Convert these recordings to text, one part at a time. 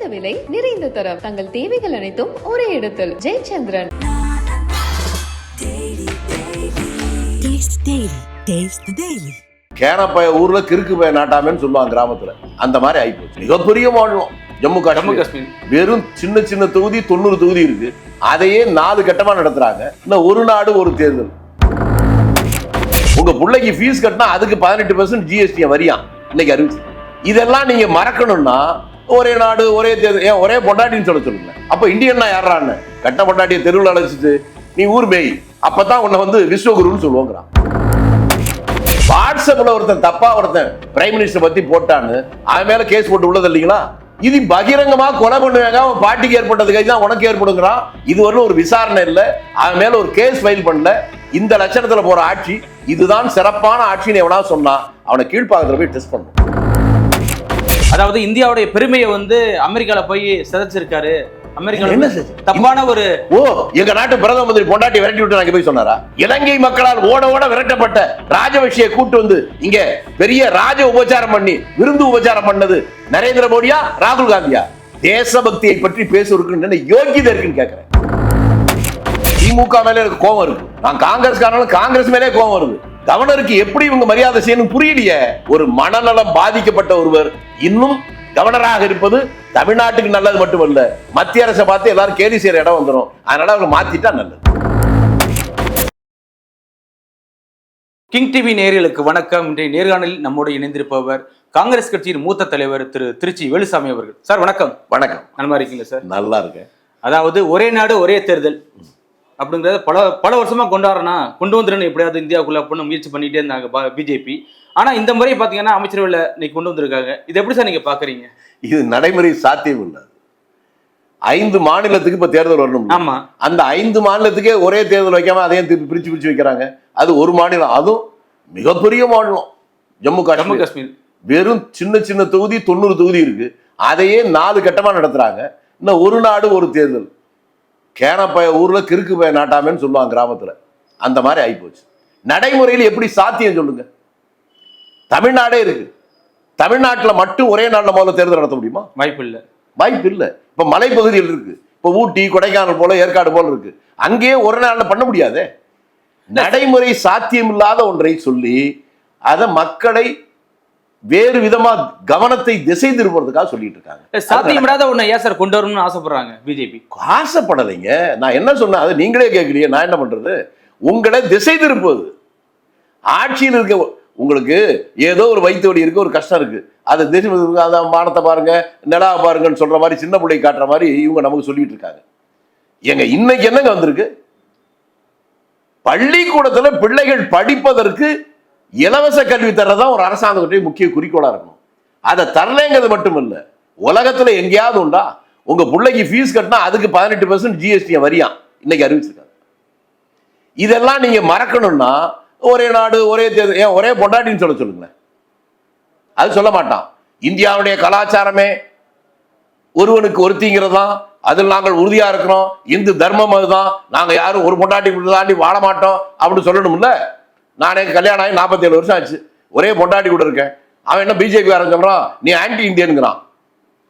குறைந்த விலை நிறைந்த தரம். தங்கள் தேவைகள் அனைத்தும் ஒரே இடத்தில். ஜெயச்சந்திரன். கேனப்பய ஊர்ல கிறுக்கு பய நாட்டாமேன்னு சொல்லுவாங்க கிராமத்துல. அந்த மாதிரி ஆயிப்போச்சு. மிகப்பெரிய மாநிலம். ஜம்மு ஜம்மு காஷ்மீர். வெறும் சின்ன சின்ன தொகுதி தொண்ணூறு தொகுதி இருக்கு. அதையே நாலு கட்டமா நடத்துறாங்க. இன்னும் ஒரு நாடு ஒரு தேர்தல். உங்க பிள்ளைக்கு ஃபீஸ் கட்டினா அதுக்கு பதினெட்டு பர்சன்ட் ஜிஎஸ்டி வரியாம் இன்னைக்கு அறிவிச்சு இதெல்லாம் நீங்க மறக்கணும்னா ஒரே நாடு ஒரே தேர்தல் ஏன் ஒரே பொண்டாட்டின்னு சொல்ல சொல்லுங்க. அப்ப இந்தியன்னா யாரான்னு கட்ட பொண்டாட்டியை தெருவில் அழைச்சிட்டு நீ ஊர் மேய். அப்பதான் உன்னை வந்து விஸ்வகுருன்னு சொல்லுவோங்கிறான். வாட்ஸ்அப்ல ஒருத்தன் தப்பா ஒருத்தன் பிரைம் மினிஸ்டர் பத்தி போட்டான்னு அவன் மேல கேஸ் போட்டு உள்ளது இல்லைங்களா? இது பகிரங்கமா கொலை பண்ணுவாங்க அவன் பாட்டிக்கு ஏற்பட்டது கை தான் உனக்கு ஏற்படுங்கிறான். இது வரலும் ஒரு விசாரணை இல்லை. அவன் மேல ஒரு கேஸ் ஃபைல் பண்ணல. இந்த லட்சணத்துல போற ஆட்சி இதுதான் சிறப்பான ஆட்சின்னு எவனா சொன்னா அவனை கீழ்ப்பாக்கத்துல போய் டெஸ்ட் பண்ணும் அதாவது இந்தியாவுடைய பெருமையை வந்து அமெரிக்கால போய் சிதைச்சிருக்காரு. அமெரிக்கால என்ன வந்து செஞ்சு? தப்பான ஒரு ஓ எங்க நாட்டு பிரதம மந்திரி பொண்டாட்டி விரட்டி விட்டு நாங்க போய் சொன்னாரா? இலங்கை மக்களால் ஓட ஓட விரட்டப்பட்ட ராஜவசியை கூட்டு வந்து இங்க பெரிய ராஜ உபச்சாரம் பண்ணி விருந்து உபச்சாரம் பண்ணது நரேந்திர மோடியா ராகுல் காந்தியா? தேசபக்தியை பற்றி பேசுவதற்கு யோகியதை இருக்குன்னு கேட்கிறேன் திமுக மேல எனக்கு கோவம் இருக்கு. நான் காங்கிரஸ்காரனாலும் காங்கிரஸ் மேலே கோவம் வருது. கவர்னருக்கு எப்படி இவங்க மரியாதை செய்யணும் புரியலையே? ஒரு மனநலம் பாதிக்கப்பட்ட ஒருவர் இன்னும் கவர்னராக இருப்பது தமிழ்நாட்டுக்கு நல்லது மட்டுமல்ல மத்திய அரசை பார்த்து எல்லாரும் கேலி செய்யற இடம் வந்துடும் அதனால அவங்க மாத்திட்டா நல்லது. கிங் டிவி நேயர்களுக்கு வணக்கம். இன்றைய நேர்காணலில் நம்மோடு இணைந்திருப்பவர் காங்கிரஸ் கட்சியின் மூத்த தலைவர் திரு திருச்சி வேலுசாமி அவர்கள். சார் வணக்கம். வணக்கம். நலமா இருக்கீங்களா சார்? நல்லா இருக்கேன். அதாவது ஒரே நாடு ஒரே தேர்தல். அப்படிங்கறத பல பல வருஷமா கொண்டாடுறனா கொண்டு வந்துடணும் எப்படியாவது இந்தியாவுக்குள்ள அப்படின்னு முயற்சி பண்ணிட்டே இருந்தாங்க பிஜேபி ஆனா இந்த முறை பாத்தீங்கன்னா அமைச்சரவையில் இன்னைக்கு கொண்டு வந்திருக்காங்க. இது எப்படி சார் நீங்க பாக்குறீங்க? இது நடைமுறை சாத்தியம் இல்லை ஐந்து மாநிலத்துக்கு இப்ப தேர்தல் வரணும். ஆமா. அந்த ஐந்து மாநிலத்துக்கே ஒரே தேர்தல் வைக்காம அதையும் திருப்பி பிரிச்சு பிரிச்சு வைக்கிறாங்க. அது ஒரு மாநிலம். அதுவும் மிகப்பெரிய மாநிலம். ஜம்மு காஷ்மீர். காஷ்மீர். வெறும் சின்ன சின்ன தொகுதி தொண்ணூறு தொகுதி இருக்கு. அதையே நாலு கட்டமா நடத்துறாங்க. இன்னும் ஒரு நாடு ஒரு தேர்தல். கேனப்பய ஊர்ல கிறுக்கு பய நாட்டாமேன்னு சொல்லுவாங்க கிராமத்துல. அந்த மாதிரி ஆயிப்போச்சு. நடைமுறையில் எப்படி சாத்தியம் சொல்லுங்க? தமிழ்நாடே இருக்கு. தமிழ்நாட்டுல மட்டும் ஒரே நாள்ல முதல்ல தேர்தல் நடத்த முடியுமா? வாய்ப்பு இல்லை. வாய்ப்பு இல்லை. இப்ப மலைப்பகுதியில் இருக்கு. இப்ப ஊட்டி கொடைக்கானல் போல ஏற்காடு போல இருக்கு. அங்கேயே ஒரு நாள்ல பண்ண முடியாதே? நடைமுறை சாத்தியம் இல்லாத ஒன்றை சொல்லி அதை மக்களை வேறு விதமா கவனத்தை திசை திருப்புறதுக்காக சொல்லிட்டு இருக்காங்க. சாத்தியமிடாத ஒண்ணு ஏன் சார் கொண்டு வரணும்னு ஆசைப்படுறாங்க பிஜேபி? ஆசைப்படலைங்க. நான் என்ன சொன்னேன்? அதை நீங்களே கேட்கலையே நான் என்ன பண்றது? உங்களை திசை திருப்புவது. ஆட்சியில் இருக்க உங்களுக்கு ஏதோ ஒரு வலி இருக்கு ஒரு கஷ்டம் இருக்கு. அதை திசை அதான் வானத்தை பாருங்க நிலாவை பாருங்கன்னு சொல்ற மாதிரி சின்ன பிள்ளை காட்டுற மாதிரி இவங்க நமக்கு சொல்லிட்டு இருக்காங்க. எங்க இன்னைக்கு என்னங்க வந்திருக்கு? பள்ளிக்கூடத்துல பிள்ளைகள் படிப்பதற்கு இலவச கல்வி தர்றதான் ஒரு அரசாங்கத்துடைய முக்கிய குறிக்கோளாக இருக்கணும். அதை தரலைங்கிறது மட்டும் இல்லை உலகத்தில் எங்கேயாவது உண்டா? உங்கள் பிள்ளைக்கு ஃபீஸ் கட்டினா அதுக்கு பதினெட்டு பர்சன்ட் ஜிஎஸ்டி வரியான் இன்னைக்கு அறிவிச்சிருக்காங்க. இதெல்லாம் நீங்கள் மறக்கணும்னா ஒரே நாடு ஒரே தேர்தல் ஏன் ஒரே பொண்டாட்டின்னு சொல்ல சொல்லுங்களேன். அது சொல்ல மாட்டான். இந்தியாவுடைய கலாச்சாரமே ஒருவனுக்கு ஒருத்திங்கிறது தான் அதில் நாங்கள் உறுதியாக இருக்கிறோம். இந்து தர்மம் அதுதான். நாங்கள் யாரும் ஒரு பொண்டாட்டி தாண்டி வாழ மாட்டோம் அப்படின்னு சொல்லணும்ல? நானே கல்யாணம் ஆகி நாற்பத்தேழு வருஷம் ஆச்சு. ஒரே பொண்டாட்டி கூட இருக்கேன். அவன் என்ன பிஜேபி சொல்றான்? நீ ஆன்டி இந்தியனுங்கிறான்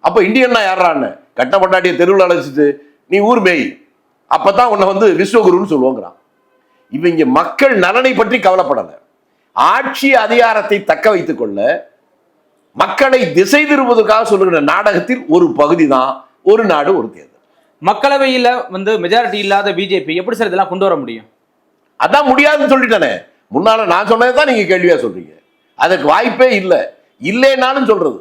அப்ப இந்தியன்னா யாரான்னு கட்ட பொண்டாட்டியை தெருவில் அழைச்சிட்டு நீ ஊர் மேய். அப்பதான் உன்னை வந்து விஸ்வகுருன்னு சொல்லுவோங்கிறான். இவங்க மக்கள் நலனை பற்றி கவலைப்படலை. ஆட்சி அதிகாரத்தை தக்க வைத்துக் கொள்ள மக்களை திசை திருப்பதற்காக சொல்லுகிற நாடகத்தில் ஒரு பகுதி தான் ஒரு நாடு ஒரு தேர்தல். மக்களவையில வந்து மெஜாரிட்டி இல்லாத பிஜேபி எப்படி சார் இதெல்லாம் கொண்டு வர முடியும்? அதான் முடியாதுன்னு சொல்லிட்டானே. முன்னால நான் சொன்னதை தான் நீங்க கேள்வியா சொல்றீங்க. அதுக்கு வாய்ப்பே இல்லை. இல்லைனாலும் சொல்றது.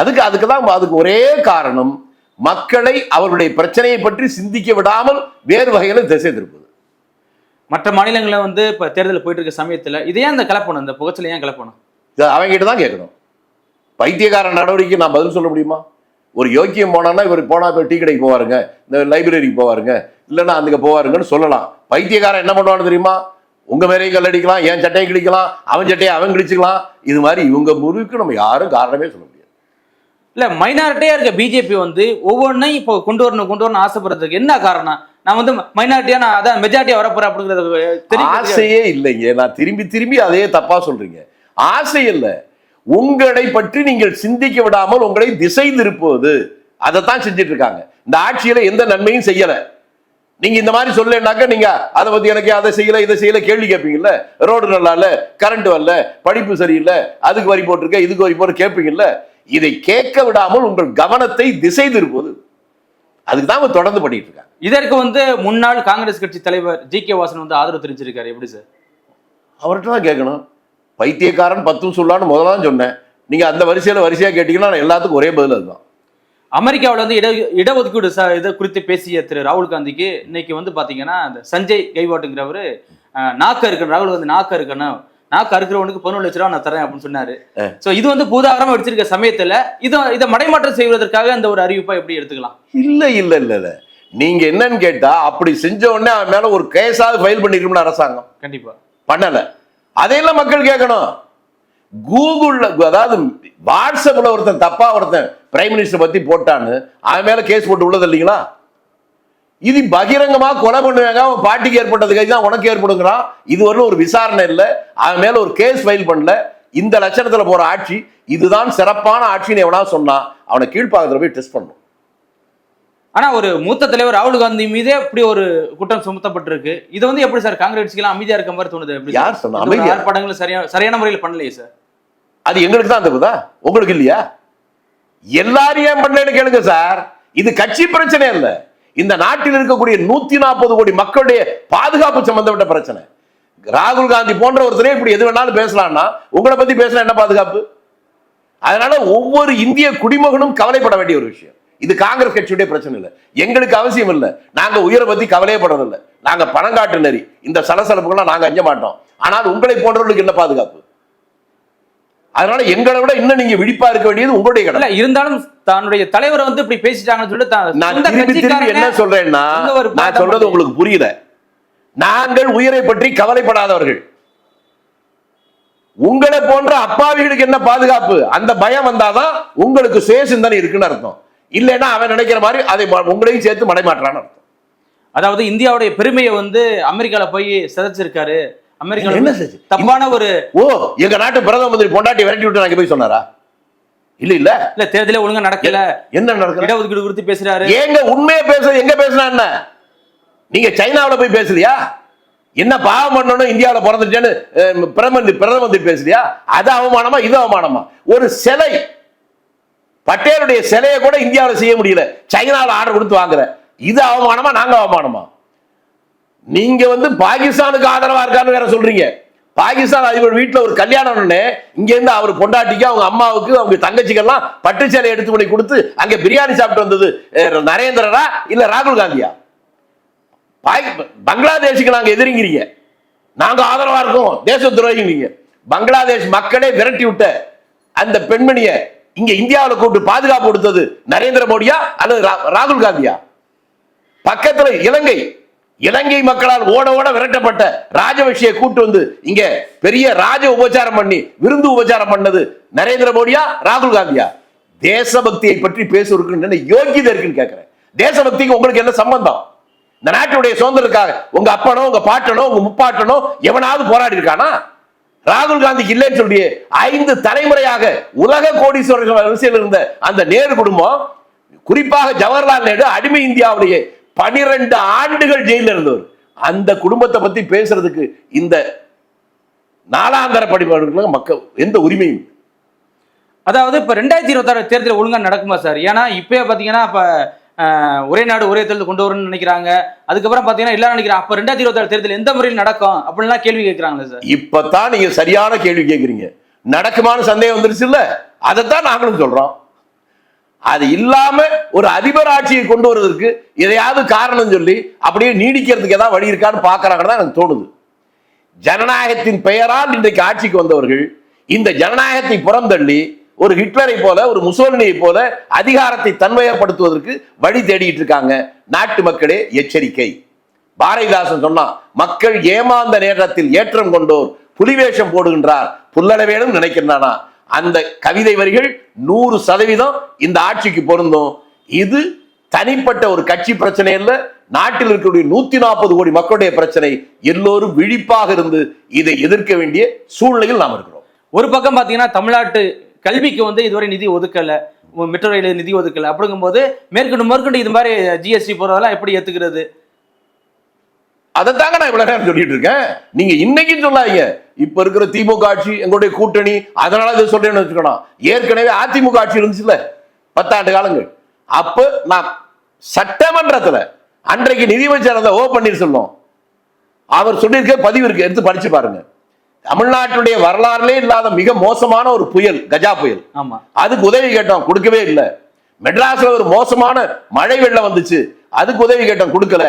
அதுக்கு அதுக்கு தான் அதுக்கு ஒரே காரணம் மக்களை அவருடைய பிரச்சனையை பற்றி சிந்திக்க விடாமல் வேறு வகையில திசை திருப்பது மற்ற மாநிலங்களில் வந்து இப்ப தேர்தல் போயிட்டு இருக்க சமயத்துல இதே அந்த கிளப்பணும்? இந்த புகச்சல ஏன் கிளப்பணும்? இது அவங்ககிட்ட தான் கேட்கணும். பைத்தியக்கார நடவடிக்கை நான் பதில் சொல்ல முடியுமா? ஒரு யோக்கியம் போனான்னா இவர் போனா இப்போ டீ கடைக்கு போவாருங்க இந்த லைப்ரரிக்கு போவாருங்க இல்லைன்னா அதுக்கு போவாருங்கன்னு சொல்லலாம். பைத்தியக்காரன் என்ன பண்ணுவான்னு தெரியுமா? உங்க மேலேயும் கல் அடிக்கலாம் என் சட்டையை கிழிக்கலாம் அவன் சட்டையை அவன் கிழிச்சுக்கலாம். இது மாதிரி இவங்க முறுக்கு நம்ம யாரும் காரணமே சொல்ல முடியாது. இல்ல மைனாரிட்டியா இருக்க பிஜேபி வந்து ஒவ்வொன்றையும் இப்போ கொண்டு வரணும் கொண்டு வரணும் ஆசைப்படுறதுக்கு என்ன காரணம்? நான் வந்து மைனாரிட்டியா நான் அதான் மெஜாரிட்டியா வரப்போறேன் அப்படிங்கிறது ஆசையே இல்லைங்க. நான் திரும்பி திரும்பி அதே தப்பா சொல்றீங்க. ஆசை இல்ல. உங்களை பற்றி நீங்கள் சிந்திக்க விடாமல் உங்களை திசை திருப்புவது. அதைத்தான் செஞ்சிட்டு இருக்காங்க. இந்த ஆட்சியில எந்த நன்மையும் செய்யல. நீங்க இந்த மாதிரி சொல்லலைன்னாக்க நீங்க அதை பத்தி எனக்கு அதை செய்யல இதை செய்யல கேள்வி கேட்பீங்கல்ல? ரோடு நல்லா இல்ல கரண்ட் வரல படிப்பு சரியில்லை அதுக்கு வரி போட்டிருக்க இதுக்கு வரி போட்டு கேட்பீங்கல்ல? இதை கேட்க விடாமல் உங்கள் கவனத்தை திசை திருப்புவது. அதுக்கு தான் தொடர்ந்து பண்ணிட்டு இருக்காங்க இதற்கு வந்து முன்னாள் காங்கிரஸ் கட்சி தலைவர் ஜி கே வாசன் வந்து ஆதரவு தெரிவிச்சிருக்காரு. எப்படி சார்? அவர்கிட்ட தான் கேட்கணும். பைத்தியக்காரன் பத்தும் சொல்லான்னு முதல்ல தான் சொன்னேன். நீங்க அந்த வரிசையில வரிசையா கேட்டீங்கன்னா எல்லாத்துக்கும் ஒரே பதில் அதுதான். அமெரிக்காவில் வந்து இட இடஒதுக்கீடு ச இதை குறித்து பேசிய திரு ராகுல் காந்திக்கு இன்னைக்கு வந்து பாத்தீங்கன்னா அந்த சஞ்சய் கைவாட்டுங்கிறவர் நாக்க இருக்கணும் ராகுல் காந்தி நாக்க இருக்கணும் நாக்கு அறுக்கிறவனுக்கு பதினொன்று லட்ச ரூபா நான் தரேன் அப்படின்னு சொன்னாரு. சோ இது வந்து பூதாகரமா வச்சிருக்க சமயத்துல இதை இதை மடைமாற்றம் செய்வதற்காக இந்த ஒரு அறிவிப்பா எப்படி எடுத்துக்கலாம்? இல்ல இல்ல இல்ல இல்ல. நீங்க என்னன்னு கேட்டா அப்படி செஞ்ச உடனே அவன் மேல ஒரு கேஸாவது ஃபைல் பண்ணிருக்கணும் அரசாங்கம். கண்டிப்பா. பண்ணல. அதையெல்லாம் மக்கள் கேட்கணும். கூகுள்ல அதாவது வாட்ஸ்அப்ல ஒருத்தன் தப்பா ஒருத்தன் பிரைம் மினிஸ்டர் பத்தி போட்டான்னு அவன் மேல கேஸ் போட்டு உள்ளது இல்லைங்களா? இது பகிரங்கமா கொலை பண்ணுவாங்க அவன் பாட்டிக்கு ஏற்பட்டது கை தான் உனக்கு ஏற்படுங்கிறான். இது வரலும் ஒரு விசாரணை இல்லை அவன் மேல ஒரு கேஸ் ஃபைல் பண்ணல. இந்த லட்சணத்துல போற ஆட்சி இதுதான் சிறப்பான ஆட்சின்னு எவனா சொன்னா அவனை கீழ்ப்பாக்கத்துல போய் டெஸ்ட் பண்ணும் ஆனா ஒரு மூத்த தலைவர் ராகுல் காந்தி மீதே இப்படி ஒரு குற்றம் சுமத்தப்பட்டிருக்கு. இது வந்து எப்படி சார் காங்கிரஸ் கட்சிக்கெல்லாம் அமைதியா இருக்க மாதிரி தோணுது? எப்படி யார்? சொன்னா? அமைதியா? ஆர்ப்பாட்டங்களும் சரியான சரியான முறையில் பண்ணலையே சார்? அது எங்களுக்கு தான் தப்புதா உங்களுக்கு இல்லையா? எல்லாரும் ஏன் பண்ணலன்னு கேளுங்க சார். இது கட்சி பிரச்சனை இல்ல இந்த நாட்டில் இருக்கக்கூடிய நூத்தி நாற்பது கோடி மக்களுடைய பாதுகாப்பு சம்பந்தப்பட்ட பிரச்சனை. ராகுல் காந்தி போன்ற ஒருத்தரே இப்படி எது வேணாலும் பேசலாம்னா உங்களை பத்தி பேசினா என்ன பாதுகாப்பு? அதனால ஒவ்வொரு இந்திய குடிமகனும் கவலைப்பட வேண்டிய ஒரு விஷயம். இது காங்கிரஸ் கட்சியுடைய பிரச்சனை இல்லை. எங்களுக்கு அவசியம் இல்லை. நாங்க உயிரை பத்தி கவலையே படுறதில்லை நாங்க பணங்காட்டு நெறி. இந்த சலசலப்புகள்லாம் நாங்க அஞ்ச மாட்டோம். ஆனால் உங்களை போன்றவர்களுக்கு என்ன பாதுகாப்பு? அதனால எங்களை விட இன்னும் நீங்க விழிப்பா இருக்க வேண்டியது உங்களுடைய கடமை. இருந்தாலும் தன்னுடைய தலைவரை வந்து இப்படி பேசிட்டாங்கன்னு சொல்லிட்டு நான் திரும்பி திரும்பி என்ன சொல்றேன்னா நான் சொல்றது உங்களுக்கு புரியல நாங்கள் உயிரை பற்றி கவலைப்படாதவர்கள். உங்களை போன்ற அப்பாவிகளுக்கு என்ன பாதுகாப்பு? அந்த பயம் வந்தாதான் உங்களுக்கு சுய சிந்தனை இருக்குன்னு அர்த்தம். இல்லைன்னா அவன் நினைக்கிற மாதிரி அதை உங்களையும் சேர்த்து மடைமாற்றான்னு அர்த்தம். அதாவது இந்தியாவுடைய பெருமையை வந்து அமெரிக்கால போய் சிதைச்சிருக்காரு. அமெரிக்கால என்ன? தப்பான ஒரு ஓ எங்க நாட்டு பிரதம மந்திரி பொண்டாட்டி விரட்டி விட்டு நாங்க போய் சொன்னாரா? இல்ல இல்ல. இல்ல தேர்தலே ஒழுங்கா நடக்கல. என்ன நடக்குது இடஒதுக்கீடு குறித்து பேசுறாரு. ஏங்க உண்மையை பேச எங்க பேசினா என்ன? நீங்க சைனாவுல போய் பேசலையா? என்ன பாவம் பண்ணணும் இந்தியாவுல பிறந்துட்டேன்னு பிரதமர் பிரதம மந்திரி பேசலையா? அது அவமானமா இது அவமானமா? ஒரு சிலை பட்டேலுடைய சிலையை கூட இந்தியாவுல செய்ய முடியல. சைனாவுல ஆர்டர் கொடுத்து வாங்குற இது அவமானமா நாங்க அவமானமா? நீங்க வந்து பாகிஸ்தானுக்கு ஆதரவா இருக்கான்னு வேற சொல்றீங்க. பாகிஸ்தான் அதிபர் வீட்டில் ஒரு கல்யாணம்னு இங்க இருந்து அவர் பொண்டாட்டிக்கு அவங்க அம்மாவுக்கு அவங்க தங்கச்சிக்கெல்லாம் பட்டு சேலை எடுத்து பண்ணி கொடுத்து அங்க பிரியாணி சாப்பிட்டு வந்தது நரேந்திரரா இல்லை இல்ல ராகுல் காந்தியா? பங்களாதேஷுக்கு நாங்க எதிரிங்கிறீங்க. நாங்க ஆதரவா இருக்கோம். தேச துரோகிங்க பங்களாதேஷ் மக்களே விரட்டி விட்ட அந்த பெண்மணியை இங்க இந்தியாவில் கூப்பிட்டு பாதுகாப்பு கொடுத்தது நரேந்திர மோடியா அல்லது ரா- ராகுல் காந்தியா? பக்கத்தில் இலங்கை இலங்கை மக்களால் ஓட ஓட விரட்டப்பட்ட ராஜவசியை கூட்டு வந்து இங்க பெரிய ராஜ உபச்சாரம் பண்ணி விருந்து உபச்சாரம் பண்ணது நரேந்திர மோடியா ராகுல் காந்தியா? தேசபக்தியை பற்றி பேசுவதற்கு என்ன யோகியதை இருக்குன்னு கேட்கிறேன். தேசபக்திக்கு உங்களுக்கு என்ன சம்பந்தம்? இந்த நாட்டுடைய சுதந்திரத்துக்காக உங்க அப்பனோ உங்க பாட்டனோ உங்க முப்பாட்டனோ எவனாவது போராடி இருக்கானா? ராகுல் காந்திக்கு இல்லைன்னு சொல்லி ஐந்து தலைமுறையாக உலக கோடீஸ்வரர்கள் வரிசையில் இருந்த அந்த நேரு குடும்பம் குறிப்பாக ஜவஹர்லால் நேரு அடிமை இந்தியாவுடைய பனிரெண்டு ஆண்டுகள் ஜெயில இருந்தவர். அந்த குடும்பத்தை பத்தி பேசுறதுக்கு இந்த நாலாந்தர படிப்பவர்களுக்கு மக்கள் எந்த உரிமையும். அதாவது இப்ப ரெண்டாயிரத்தி இருபத்தாறு தேர்தல் ஒழுங்கா நடக்குமா சார்? ஏன்னா இப்பயே பாத்தீங்கன்னா இப்ப ஒரே நாடு ஒரே தேர்தல் கொண்டு வரணும்னு நினைக்கிறாங்க. அதுக்கப்புறம் பாத்தீங்கன்னா எல்லாரும் நினைக்கிறாங்க அப்ப ரெண்டாயிரத்தி இருபத்தாறு தேர்தல் எந்த முறையில் நடக்கும்? அப்படின்லாம் கேள்வி கேட்கறாங்களே சார். இப்பதான் நீங்க சரியான கேள்வி கேட்குறீங்க நடக்குமான்னு சந்தேகம் வந்துருச்சு இல்ல அதைத்தான் நாங்களும் சொல்றோம். அது இல்லாம ஒரு அதிபர் ஆட்சியை கொண்டு வருவதற்கு எதையாவது காரணம் சொல்லி அப்படியே நீடிக்கிறதுக்கு ஏதாவது வழி இருக்கான்னு பாக்குறாங்கன்னு தான் எனக்கு தோணுது. ஜனநாயகத்தின் பெயரால் இன்றைக்கு ஆட்சிக்கு வந்தவர்கள் இந்த ஜனநாயகத்தை புறந்தள்ளி ஒரு ஹிட்லரை போல ஒரு முசோலினியை போல அதிகாரத்தை தன்மையப்படுத்துவதற்கு வழி தேடிட்டு இருக்காங்க. நாட்டு மக்களே எச்சரிக்கை. பாரதிதாசன் சொன்னான் மக்கள் ஏமாந்த நேரத்தில் ஏற்றம் கொண்டோர் புலிவேஷம் போடுகின்றார் புல்லளவேனும் நினைக்கின்றானா? அந்த கவிதை வரிகள் நூறு சதவீதம் இந்த ஆட்சிக்கு பொருந்தும். இது தனிப்பட்ட ஒரு கட்சி பிரச்சனை இல்ல நாட்டில் இருக்கக்கூடிய நூத்தி நாற்பது கோடி மக்களுடைய பிரச்சனை எல்லோரும் விழிப்பாக இருந்து இதை எதிர்க்க வேண்டிய சூழ்நிலையில் நாம் இருக்கிறோம். ஒரு பக்கம் பாத்தீங்கன்னா தமிழ்நாட்டு கல்விக்கு வந்து இதுவரை நிதி ஒதுக்கல மெட்ரோ ரயில் நிதி ஒதுக்கல. அப்படிங்கும்போது மேற்கொண்டு மேற்கொண்டு இது மாதிரி ஜிஎஸ்டி போறதெல்லாம் எப்படி ஏத்துக்கிறது அதைத்தாங்க நான் இவ்வளவு நேரம் சொல்லிட்டு இருக்கேன். நீங்க இன்னைக்கும் சொல்லாதீங்க. இப்ப இருக்கிற திமுக ஆட்சி எங்களுடைய கூட்டணி அதனால இதை சொல்றேன்னு வச்சுக்கணும். ஏற்கனவே அதிமுக ஆட்சி இருந்துச்சுல்ல பத்தாண்டு காலங்கள். அப்ப நான் சட்டமன்றத்துல அன்றைக்கு நிதியமைச்சர் இருந்த ஓ பன்னீர்செல்வம் அவர் சொல்லியிருக்க பதிவு இருக்கு எடுத்து படிச்சு பாருங்க. தமிழ்நாட்டுடைய வரலாறுலே இல்லாத மிக மோசமான ஒரு புயல் கஜா புயல். அதுக்கு உதவி கேட்டோம் கொடுக்கவே இல்லை. மெட்ராஸ்ல ஒரு மோசமான மழை வெள்ளம் வந்துச்சு அதுக்கு உதவி கேட்டோம் கொடுக்கல.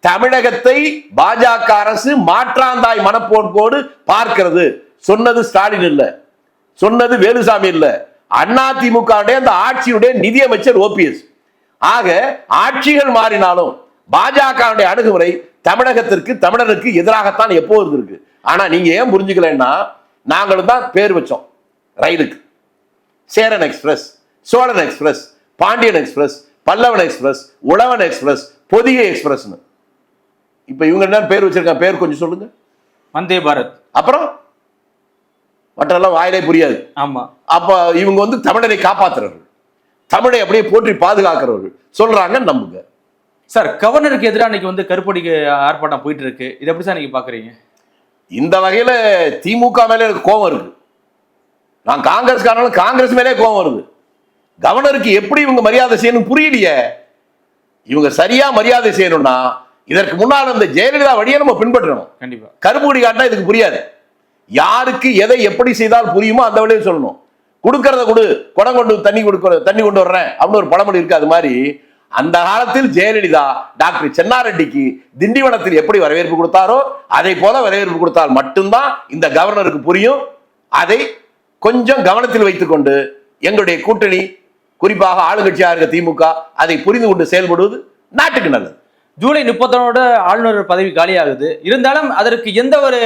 தமிழகத்தை பாஜக அரசு மாற்றாந்தாய் மனப்போக்கோடு பார்க்கிறது. சொன்னது ஸ்டாலின் இல்ல. சொன்னது வேலுசாமி இல்ல. அண்ணா திமுக அந்த ஆட்சியுடைய நிதியமைச்சர் ஓபிஎஸ் ஆக ஆட்சிகள் மாறினாலும் பாஜக அணுகுமுறை தமிழகத்திற்கு தமிழருக்கு எதிராகத்தான் எப்போ இருந்திருக்கு ஆனா நீங்க ஏன் புரிஞ்சுக்கலன்னா நாங்களும் தான் பேர் வச்சோம். ரயிலுக்கு. Cheran express Cholan express Pandian express Pallavan express Uzhavan express Pothigai எக்ஸ்பிரஸ்னு. இப்ப இவங்க என்ன பேர் வச்சிருக்காங்க பேர் கொஞ்சம் சொல்லுங்க. வந்தே பாரத். அப்புறம்? மற்றெல்லாம் வாயிலே புரியாது. ஆமா. அப்ப இவங்க வந்து தமிழரை காப்பாத்துறவர்கள். தமிழை அப்படியே போற்றி பாதுகாக்கிறவர்கள். சொல்றாங்க நம்புங்க. சார் கவர்னருக்கு எதிராக இன்னைக்கு வந்து கருப்பொடிக்கு ஆர்ப்பாட்டம் போயிட்டு இருக்கு இது எப்படி சார் நீங்க பாக்குறீங்க? இந்த வகையில திமுக மேல எனக்கு கோபம் இருக்கு. நான் காங்கிரஸ்காரனாலும் காங்கிரஸ் மேலே கோபம் வருது. கவர்னருக்கு எப்படி இவங்க மரியாதை செய்யணும் புரியலையே. இவங்க சரியா மரியாதை செய்யணும்னா இதற்கு முன்னால் இந்த ஜெயலலிதா வழியை நம்ம பின்பற்றணும். கண்டிப்பா. கருப்புடி காட்டினா இதுக்கு புரியாது. யாருக்கு எதை எப்படி செய்தால் புரியுமோ அந்த வழியை சொல்லணும். கொடுக்கறத கொடு குடம் கொண்டு தண்ணி கொடுக்க தண்ணி கொண்டு வர்றேன் அப்படின்னு ஒரு பழமொழி இருக்கு அது மாதிரி அந்த காலத்தில் ஜெயலலிதா டாக்டர் சென்னாரெட்டிக்கு திண்டிவனத்தில் எப்படி வரவேற்பு கொடுத்தாரோ அதை போல வரவேற்பு கொடுத்தால் மட்டும்தான் இந்த கவர்னருக்கு புரியும். அதை கொஞ்சம் கவனத்தில் வைத்துக்கொண்டு எங்களுடைய கூட்டணி குறிப்பாக ஆளுங்கட்சியாக இருக்க திமுக அதை புரிந்து கொண்டு செயல்படுவது நாட்டுக்கு நல்லது. ஜூலை முப்பத்தொன்னோட ஆளுநர் பதவி காலியாகுது. இருந்தாலும் அதற்கு எந்த ஒரு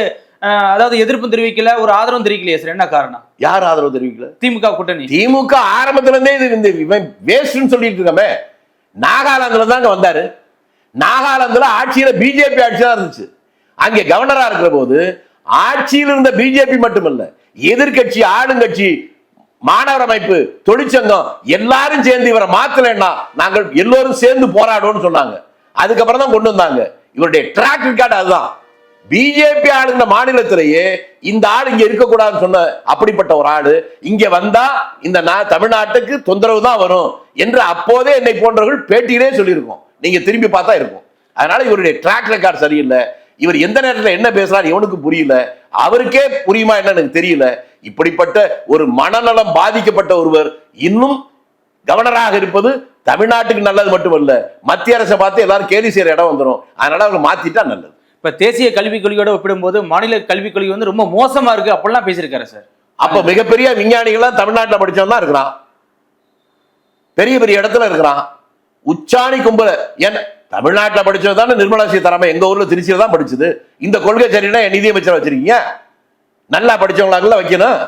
அதாவது எதிர்ப்பும் தெரிவிக்கல ஒரு ஆதரவும் தெரிவிக்கலையே சார். என்ன காரணம்? யார் ஆதரவு தெரிவிக்கல? திமுக கூட்டணி. திமுக ஆரம்பத்துல இருந்தே இது இந்த இவன் வேஸ்ட்னு சொல்லிட்டு இருக்கமே. நாகாலாந்துல தாங்க வந்தாரு. நாகாலாந்துல ஆட்சியில பிஜேபி ஆட்சி தான் இருந்துச்சு. அங்கே கவர்னரா இருக்கிற போது ஆட்சியில் இருந்த பிஜேபி மட்டுமல்ல எதிர்க்கட்சி ஆளுங்கட்சி மாணவர் அமைப்பு தொழிற்சங்கம் எல்லாரும் சேர்ந்து இவரை மாத்தலைன்னா நாங்கள் எல்லோரும் சேர்ந்து போராடுவோம்னு சொன்னாங்க. அதுக்கப்புறம் தான் கொண்டு வந்தாங்க. இவருடைய ட்ராக் ரெக்கார்டு அதுதான். பிஜேபி ஆளுங்கிற மாநிலத்திலேயே இந்த ஆள் இங்க இருக்கக்கூடாதுன்னு சொன்ன அப்படிப்பட்ட ஒரு ஆள் இங்க வந்தா இந்த நான் தமிழ்நாட்டுக்கு தொந்தரவு தான் வரும் என்று அப்போதே என்னை போன்றவர்கள் பேட்டியிலே சொல்லியிருக்கோம். நீங்க திரும்பி பார்த்தா இருக்கும். அதனால இவருடைய ட்ராக் ரெக்கார்டு சரியில்லை. இவர் எந்த நேரத்தில் என்ன பேசுறாரு இவனுக்கு புரியல. அவருக்கே புரியுமா என்ன எனக்கு தெரியல. இப்படிப்பட்ட ஒரு மனநலம் பாதிக்கப்பட்ட ஒருவர் இன்னும் கவர்னராக இருப்பது தமிழ்நாட்டுக்கு நல்லது மட்டுமல்ல. மத்திய அரசை பார்த்து எல்லாரும் கேலி செய்யற இடம் வந்துடும் அதனால அவங்க மாத்திட்டா நல்லது. இப்ப தேசிய கல்விக் கொள்கையோட ஒப்பிடும்போது மாநில கல்விக் கொள்கை வந்து ரொம்ப மோசமா இருக்கு அப்படிலாம் பேசியிருக்காரு சார். அப்ப மிகப்பெரிய விஞ்ஞானிகள்லாம் தமிழ்நாட்டுல படிச்சவன் தான் இருக்கிறான். பெரிய பெரிய இடத்துல இருக்கிறான். உச்சாணி கும்பல ஏன் தமிழ்நாட்டுல படிச்சது தானே நிர்மலா சீதாராமன் எங்க ஊர்ல திருச்சியில தான் படிச்சது. இந்த கொள்கை சரினா என் நிதியமைச்சர் வச்சிருக்கீங்க. நல்லா படிச்சவங்களால வைக்கணும்.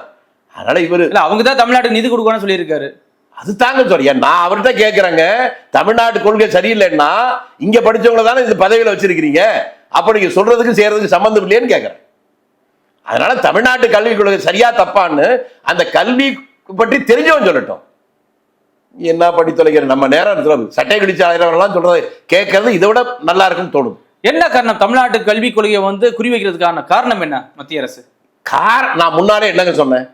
அதனால இவரு இல்ல அவங்க தான் தமிழ்நாட்டுக்கு நிதி கொடுக்கணும்னு சொல்லியிருக்காரு. அது தாங்க சொல்றியா நான் அவர்கிட்ட கேட்கிறேங்க தமிழ்நாட்டு கொள்கை சரியில்லைன்னா இங்க படிச்சவங்கள தானே இந்த பதவியில வச்சிருக்கிறீங்க. அப்ப நீங்க சொல்றதுக்கு செய்யறதுக்கு சம்பந்தம் இல்லையேன்னு கேட்கிறேன் அதனால தமிழ்நாட்டு கல்விக் கொள்கை சரியா தப்பான்னு அந்த கல்வி பற்றி தெரிஞ்சவன் சொல்லட்டும். என்ன படி தொலைக்கிற நம்ம நேரம் சட்டை கடிச்சாயிரம்லாம் சொல்றது கேட்கறது இதை விட நல்லா இருக்குன்னு தோணும். என்ன காரணம்? தமிழ்நாட்டு கல்விக் கொள்கையை வந்து குறிவைக்கிறதுக்கான காரணம் என்ன மத்திய அரசு? கார் நான் முன்னாலே என்னங்க சொன்னேன்?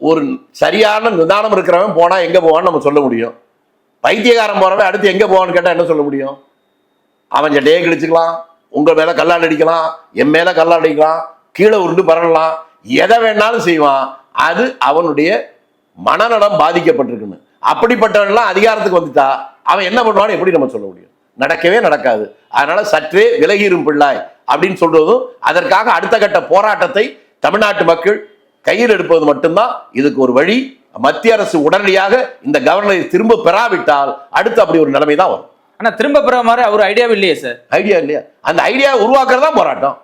ஒரு சரியான நிதானம் இருக்கிறவன் போனால் எங்கே போவான்னு நம்ம சொல்ல முடியும். பைத்தியகாரம் போகிறவன் அடுத்து எங்கே போவான்னு கேட்டால் என்ன சொல்ல முடியும்? அவன் சட்டையே கிழிச்சிக்கலாம் உங்கள் மேலே கல்லால் அடிக்கலாம் என் மேலே கல்லால் அடிக்கலாம் கீழே உருண்டு பரவலாம் எதை வேணாலும் செய்வான். அது அவனுடைய மனநலம் பாதிக்கப்பட்டிருக்குன்னு. அப்படிப்பட்டவன்லாம் அதிகாரத்துக்கு வந்துட்டா அவன் என்ன பண்ணுவான்னு எப்படி நம்ம சொல்ல முடியும்? நடக்கவே நடக்காது. அதனால சற்றே விலகிரும் பிள்ளாய் அப்படின்னு சொல்றதும் அதற்காக அடுத்த கட்ட போராட்டத்தை தமிழ்நாட்டு மக்கள் கையில் எடுப்பது மட்டும்தான் இதுக்கு ஒரு வழி. மத்திய அரசு உடனடியாக இந்த கவர்னரை திரும்ப பெறாவிட்டால் அடுத்து அப்படி ஒரு நிலைமை தான் வரும். ஆனா திரும்ப பெற மாதிரி அவர் ஐடியாவே இல்லையே சார் ஐடியா இல்லையா? அந்த ஐடியா உருவாக்குறது தான் போராட்டம்.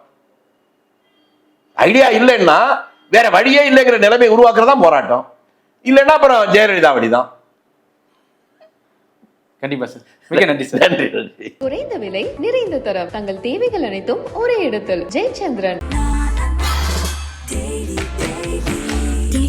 ஐடியா இல்லைன்னா வேற வழியே இல்லைங்கிற நிலைமை உருவாக்குறது தான் போராட்டம். இல்லைன்னா அப்புறம் ஜெயலலிதா வழிதான். கண்டிப்பா சார் மிக நன்றி சார் நன்றி நன்றி. குறைந்த விலை நிறைந்த தரம். தங்கள் தேவைகள் அனைத்தும் ஒரே இடத்தில். ஜெயச்சந்திரன்.